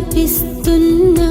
తపిస్తున్నా